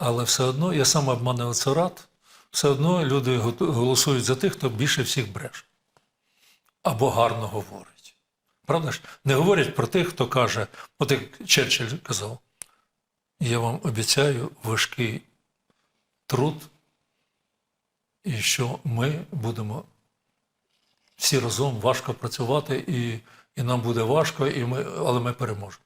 Але все одно я сам обманний електорат, все одно люди голосують за тих, хто більше всіх бреше. Або гарно говорить. Правда ж? Не говорять про тих, хто каже, от як Черчилль казав, я вам обіцяю важкий труд, і що ми будемо всі разом важко працювати, і, і нам буде важко, і ми, але ми переможемо.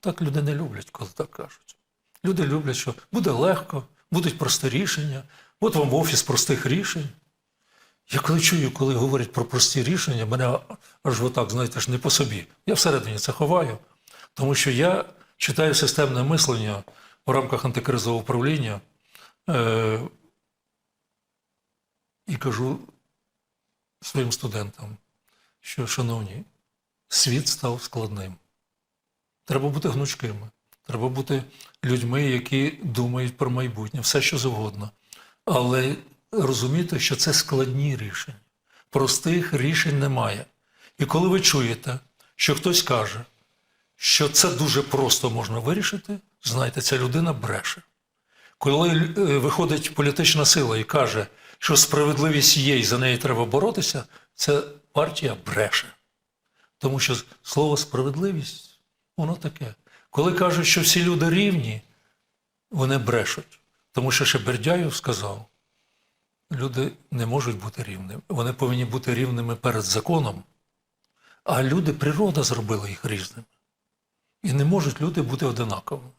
Так люди не люблять, коли так кажуть. Люди люблять, що буде легко, будуть прості рішення. От вам офіс простих рішень. Я коли чую, коли говорять про прості рішення, мене аж отак, знаєте ж, не по собі. Я всередині це ховаю, тому що я читаю системне мислення в рамках антикризового управління е- і кажу своїм студентам, що, шановні, світ став складним. Треба бути гнучкими. Треба бути людьми, які думають про майбутнє, все що завгодно. Але розуміти, що це складні рішення. Простих рішень немає. І коли ви чуєте, що хтось каже, що це дуже просто можна вирішити, знайте, ця людина бреше. Коли е, виходить політична сила і каже, що справедливість є і за неї треба боротися, це партія бреше. Тому що слово справедливість, воно таке. Коли кажуть, що всі люди рівні, вони брешуть. Тому що ще Бердяєв сказав, люди не можуть бути рівними. Вони повинні бути рівними перед законом. А люди, природа зробила їх різними. І не можуть люди бути одинаковими.